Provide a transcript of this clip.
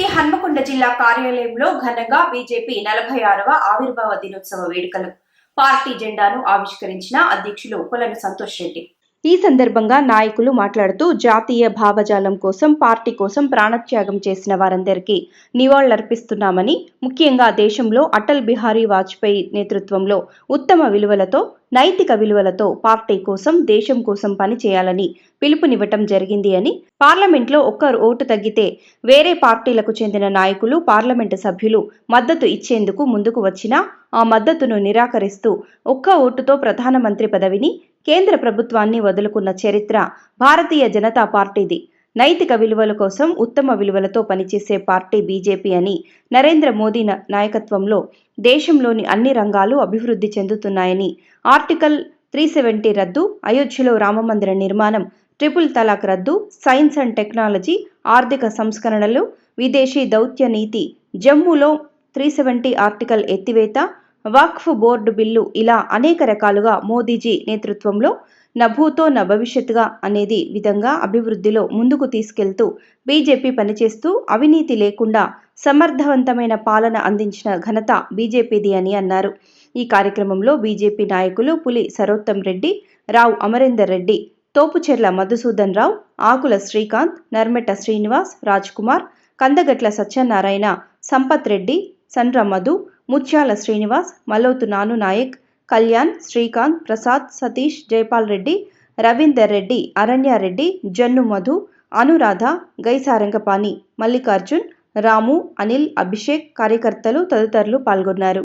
హన్మకొండ జిల్లా కార్యాలయంలో ఘనంగా బీజేపీ నలభై ఆరవ ఆవిర్భావ దినోత్సవ వేడుకలు. పార్టీ జెండాను ఆవిష్కరించిన అధ్యక్షులు కొలను సంతోష్ రెడ్డి. ఈ సందర్భంగా నాయకులు మాట్లాడుతూ జాతీయ భావజాలం కోసం పార్టీ కోసం ప్రాణత్యాగం చేసిన వారందరికీ నివాళులర్పిస్తున్నామని ముఖ్యంగా దేశంలో అటల్ బిహారీ వాజ్పేయి నేతృత్వంలో ఉత్తమ విలువలతో నైతిక విలువలతో పార్టీ కోసం దేశం కోసం పనిచేయాలని పిలుపునివ్వటం జరిగింది అని పార్లమెంట్లో ఒక్క ఓటు తగ్గితే వేరే పార్టీలకు చెందిన నాయకులు పార్లమెంటు సభ్యులు మద్దతు ఇచ్చేందుకు ముందుకు వచ్చినా ఆ మద్దతును నిరాకరిస్తూ ఒక్క ఓటుతో ప్రధానమంత్రి పదవిని కేంద్ర ప్రభుత్వాన్ని వదులుకున్న చరిత్ర భారతీయ జనతా పార్టీది. నైతిక విలువల కోసం ఉత్తమ విలువలతో పనిచేసే పార్టీ బీజేపీ అని నరేంద్ర మోదీ న- నాయకత్వంలో దేశంలోని అన్ని రంగాలు అభివృద్ధి చెందుతున్నాయని ఆర్టికల్ త్రీ సెవెంటీ రద్దు అయోధ్యలో రామమందిర నిర్మాణం ట్రిపుల్ తలాక్ రద్దు సైన్స్ అండ్ టెక్నాలజీ ఆర్థిక సంస్కరణలు విదేశీ దౌత్య నీతి జమ్మూలో త్రీ సెవెంటీ ఆర్టికల్ ఎత్తివేత వక్ఫ్ బోర్డు బిల్లు ఇలా అనేక రకాలుగా మోదీజీ నేతృత్వంలో నభూతో భూతో నా భవిష్యత్తుగా అనేది విధంగా అభివృద్ధిలో ముందుకు తీసుకెళ్తూ బీజేపీ పనిచేస్తూ అవినీతి లేకుండా సమర్థవంతమైన పాలన అందించిన ఘనత బీజేపీది అని అన్నారు. ఈ కార్యక్రమంలో బీజేపీ నాయకులు పులి సరోత్తం రెడ్డి రావు అమరేందర్ రెడ్డి తోపుచెర్ల మధుసూదన్ రావు ఆకుల శ్రీకాంత్ నర్మెట శ్రీనివాస్ రాజ్ కుమార్ కందగట్ల సత్యనారాయణ సంపత్ రెడ్డి సండ్ర మధు ముత్యాల శ్రీనివాస్ మలోతు నాను నాయక్ కళ్యాణ్ శ్రీకాంత్ ప్రసాద్ సతీష్ జైపాల్ రెడ్డి రవీందర్ రెడ్డి అరణ్యారెడ్డి జన్ను మధు అనురాధ గైసారంగపాణి మల్లికార్జున్ రాము అనిల్ అభిషేక్ కార్యకర్తలు తదితరులు పాల్గొన్నారు.